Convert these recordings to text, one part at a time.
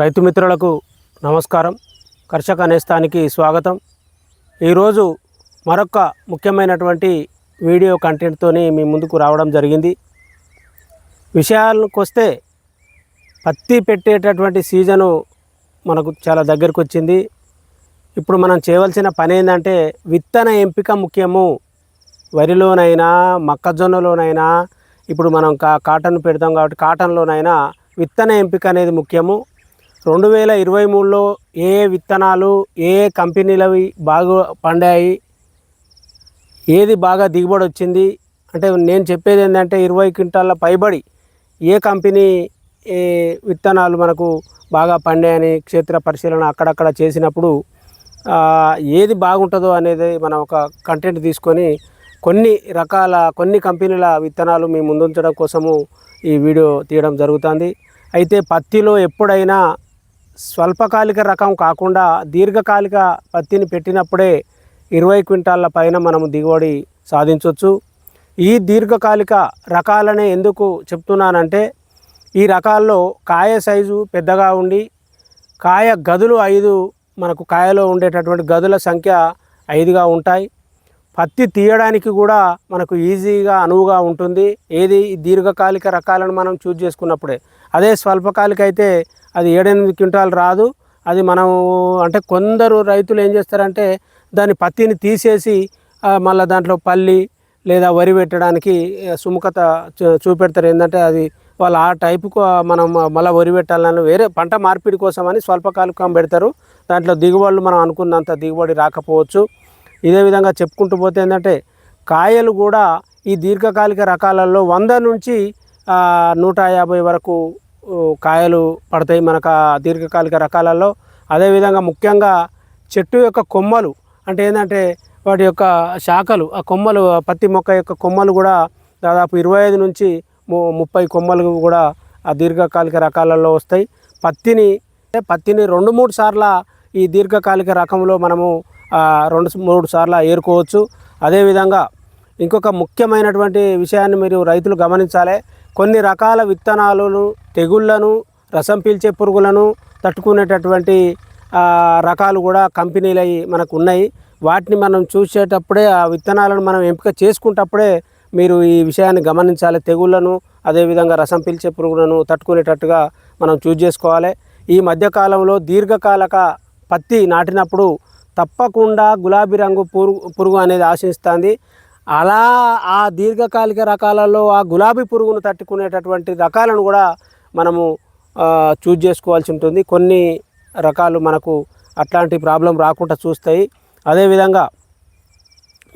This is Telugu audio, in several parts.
రైతు మిత్రులకు నమస్కారం. కర్షక నేస్తానికి స్వాగతం. ఈరోజు మరొక ముఖ్యమైనటువంటి వీడియో కంటెంట్తోని మీ ముందుకు రావడం జరిగింది. విషయాలకు వస్తే పత్తి పెట్టేటటువంటి సీజను మనకు చాలా దగ్గరకు వచ్చింది ఇప్పుడు మనం చేయవలసిన పని ఏంటంటే విత్తన ఎంపిక ముఖ్యము. వరిలోనైనా మొక్కజొన్నలోనైనా ఇప్పుడు మనం కా కాటన్ పెడతాం కాబట్టి కాటన్లోనైనా విత్తన ఎంపిక అనేది ముఖ్యము. రెండు వేల ఇరవై మూడులో ఏ ఏ విత్తనాలు ఏ ఏ కంపెనీలవి బాగా పండాయి ఏది బాగా దిగుబడి వచ్చింది అంటే నేను చెప్పేది ఏంటంటే ఇరవై క్వింటాల పైబడి ఏ కంపెనీ ఏ విత్తనాలు మనకు బాగా పండాయని క్షేత్ర పరిశీలన అక్కడక్కడ చేసినప్పుడు ఏది బాగుంటుందో అనేది మనం ఒక కంటెంట్ తీసుకొని కొన్ని రకాల కొన్ని కంపెనీల విత్తనాలు మీ ముందుంచడం కోసము ఈ వీడియో తీయడం జరుగుతుంది. అయితే పత్తిలో ఎప్పుడైనా స్వల్పకాలిక రకం కాకుండా దీర్ఘకాలిక పత్తిని పెట్టినప్పుడే ఇరవై క్వింటాళ్ళ పైన మనము దిగుబడి సాధించవచ్చు ఈ దీర్ఘకాలిక రకాలనే ఎందుకు చెప్తున్నానంటే ఈ రకాల్లో కాయ సైజు పెద్దగా ఉండి కాయ గదులు ఐదు మనకు కాయలో ఉండేటటువంటి గదుల సంఖ్య ఐదుగా ఉంటాయి. పత్తి తీయడానికి కూడా మనకు ఈజీగా అనువుగా ఉంటుంది. ఏది దీర్ఘకాలిక రకాలను మనం చూజ్ చేసుకున్నప్పుడే. అదే స్వల్పకాలిక అయితే అది ఏడెనిమిది క్వింటాలు రాదు. అది మనం అంటే కొందరు రైతులు ఏం చేస్తారంటే దాని పత్తిని తీసేసి మళ్ళీ దాంట్లో పల్లి లేదా వరి పెట్టడానికి సుముఖత చూ- చూపెడతారు. ఏంటంటే అది వాళ్ళు ఆ టైపుకు మనం మళ్ళీ వరి పెట్టాలని వేరే పంట మార్పిడి కోసమని స్వల్పకాలికం పెడతారు. దాంట్లో దిగుబడులు మనం అనుకున్నంత దిగుబడి రాకపోవచ్చు. ఇదే విధంగా చెప్పుకుంటూ పోతే ఏంటంటే కాయలు కూడా ఈ దీర్ఘకాలిక రకాలలో వంద నుంచి నూట యాభై వరకు కాయలు పడతాయి మనకు ఆ దీర్ఘకాలిక రకాలలో. అదేవిధంగా ముఖ్యంగా చెట్టు యొక్క కొమ్మలు అంటే ఏంటంటే వాటి యొక్క శాఖలు. ఆ కొమ్మలు పత్తి మొక్క యొక్క కొమ్మలు కూడా దాదాపు ఇరవై ఐదు నుంచి ము- ముప్పై కొమ్మలు కూడా ఆ దీర్ఘకాలిక రకాలలో వస్తాయి. పత్తిని పత్తిని రెండు మూడు సార్ల ఈ దీర్ఘకాలిక రకంలో మనము రెండు మూడు సార్లు ఏరుకోవచ్చు. అదేవిధంగా ఇంకొక ముఖ్యమైనటువంటి విషయాన్ని మీరు రైతులు గమనించాలి. కొన్ని రకాల విత్తనాలను తెగుళ్ళను రసం పీల్చే పురుగులను తట్టుకునేటటువంటి రకాలు కూడా కంపెనీలు మనకు ఉన్నాయి. వాటిని మనం చూసేటప్పుడే ఆ విత్తనాలను మనం ఎంపిక చేసుకుంటప్పుడే మీరు ఈ విషయాన్ని గమనించాలి. తెగుళ్ళను అదేవిధంగా రసం పీల్చే పురుగులను తట్టుకునేటట్టుగా మనం చూజ్ చేసుకోవాలి. ఈ మధ్యకాలంలో దీర్ఘకాలక పత్తి నాటినప్పుడు తప్పకుండా గులాబీ రంగు పురుగు పురుగు అనేది ఆశిస్తుంది. అలా ఆ దీర్ఘకాలిక రకాలలో ఆ గులాబీ పురుగును తట్టుకునేటటువంటి రకాలను కూడా మనము చూజ్ చేసుకోవాల్సి ఉంటుంది. కొన్ని రకాలు మనకు అట్లాంటి ప్రాబ్లం రాకుండా చూస్తాయి. అదేవిధంగా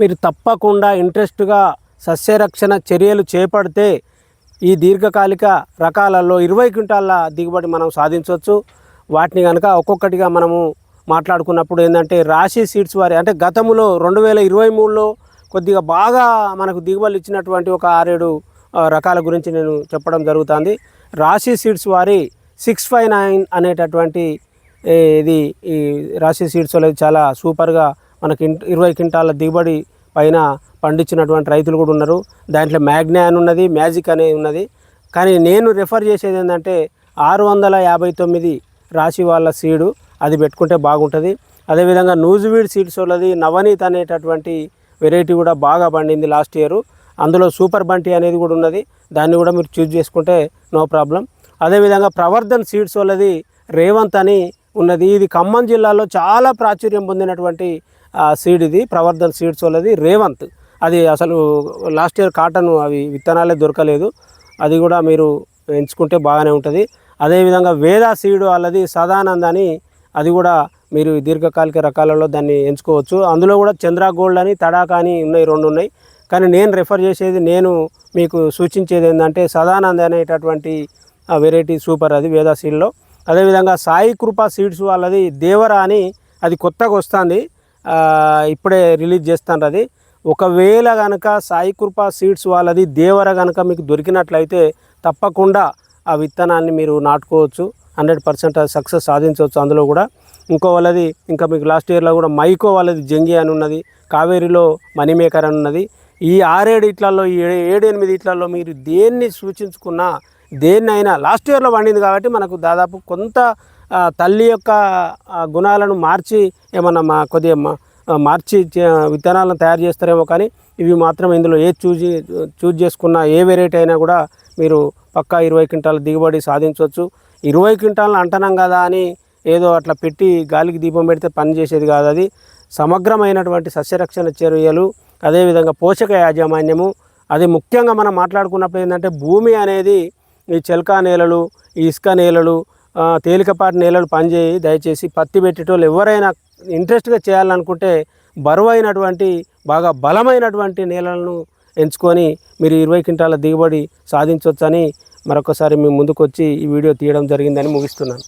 మీరు తప్పకుండా ఇంట్రెస్ట్గా సస్యరక్షణ చర్యలు చేపడితే ఈ దీర్ఘకాలిక రకాలలో ఇరవై క్వింటాల దిగుబడి మనం సాధించవచ్చు. వాటిని కనుక ఒక్కొక్కటిగా మనము మాట్లాడుకున్నప్పుడు ఏంటంటే రాశి సీడ్స్ వారి అంటే గతంలో రెండు వేల ఇరవై మూడులో కొద్దిగా బాగా మనకు దిగుబడులు ఇచ్చినటువంటి ఒక ఆరేడు రకాల గురించి నేను చెప్పడం జరుగుతుంది. రాశి సీడ్స్ వారి సిక్స్ ఫైవ్ నైన్ అనేటటువంటి ఇది ఈ రాశి సీడ్స్ అనేది చాలా సూపర్గా మనకి ఇరవై క్వింటాల దిగుబడి పైన పండించినటువంటి రైతులు కూడా ఉన్నారు. దాంట్లో మ్యాగ్నా అని ఉన్నది మ్యాజిక్ అనేది ఉన్నది. కానీ నేను రెఫర్ చేసేది ఏంటంటే ఆరు వందల యాభై తొమ్మిది రాశి వాళ్ళ సీడు అది పెట్టుకుంటే బాగుంటుంది. అదేవిధంగా నూజువీడ్ సీడ్స్ వాళ్ళది నవనీత్ అనేటటువంటి వెరైటీ కూడా బాగా పండింది లాస్ట్ ఇయర్. అందులో సూపర్ బంటి అనేది కూడా ఉన్నది. దాన్ని కూడా మీరు చూజ్ చేసుకుంటే నో ప్రాబ్లం. అదేవిధంగా ప్రవర్ధన్ సీడ్స్ వాళ్ళది రేవంత్ అని ఉన్నది. ఇది ఖమ్మం జిల్లాలో చాలా ప్రాచుర్యం పొందినటువంటి సీడ్ ఇది. ప్రవర్ధన్ సీడ్స్ వాళ్ళది రేవంత్. అది అసలు లాస్ట్ ఇయర్ కాటన్ అవి విత్తనాలే దొరకలేదు. అది కూడా మీరు ఎంచుకుంటే బాగానే ఉంటుంది. అదేవిధంగా వేదా సీడ్ వాళ్ళది సదానంద్ అని అది కూడా మీరు దీర్ఘకాలిక రకాలలో దాన్ని ఎంచుకోవచ్చు. అందులో కూడా చంద్ర గోల్డ్ అని తడాకా అని ఉన్నాయి రెండు ఉన్నాయి. కానీ నేను రెఫర్ చేసేది నేను మీకు సూచించేది ఏంటంటే సదానంద్ అనేటటువంటి వెరైటీ సూపర్ అది వేదా సీడ్లో. అదేవిధంగా సాయి కృపా సీడ్స్ వాళ్ళది దేవరా అని అది కొత్తగా వస్తుంది. ఇప్పుడే రిలీజ్ చేస్తాను అది. ఒకవేళ కనుక సాయి కృపా సీడ్స్ వాళ్ళది దేవర కనుక మీకు దొరికినట్లయితే తప్పకుండా ఆ విత్తనాన్ని మీరు నాటుకోవచ్చు. హండ్రెడ్ పర్సెంట్ సక్సెస్ సాధించవచ్చు అందులో కూడా. ఇంకో వాళ్ళది ఇంకా మీకు లాస్ట్ ఇయర్లో కూడా మైకో వాళ్ళది జంగి అని ఉన్నది కావేరిలో మనీమేకర్ అని ఉన్నది. ఈ ఆరేడు ఇట్లలో ఈ ఏడు ఎనిమిది ఇట్లలో మీరు దేన్ని సూచించుకున్నా దేన్నైనా లాస్ట్ ఇయర్లో పండింది కాబట్టి మనకు దాదాపు కొంత తల్లి యొక్క గుణాలను మార్చి ఏమన్నా మా కొద్దిగా మార్చి విత్తనాలను తయారు చేస్తారేమో కానీ ఇవి మాత్రం ఇందులో ఏ చూజ్ చూజ్ చేసుకున్న ఏ వెరైటీ అయినా కూడా మీరు పక్కా ఇరవై క్వింటాల దిగుబడి సాధించవచ్చు. ఇరవై క్వింటాలను అంటనం కదా అని ఏదో అట్లా పెట్టి గాలికి దీపం పెడితే పని చేసేది కాదు అది. సమగ్రమైనటువంటి సస్యరక్షణ చర్యలు అదేవిధంగా పోషక యాజమాన్యము. అది ముఖ్యంగా మనం మాట్లాడుకున్నప్పుడు ఏంటంటే భూమి అనేది ఈ చెల్కా నేలలు ఈ ఇసుక నేలలు తేలికపాటి నేలలు పనిచేయి దయచేసి పత్తి పెట్టేటోళ్ళు ఎవరైనా ఇంట్రెస్ట్గా చేయాలనుకుంటే బరువు అయినటువంటి బాగా బలమైనటువంటి నేలలను ఎంచుకొని మీరు ఇరవై క్వింటాల దిగుబడి సాధించవచ్చని మరొకసారి మీ ముందుకొచ్చి ఈ వీడియో తీయడం జరిగిందని ముగిస్తున్నాను.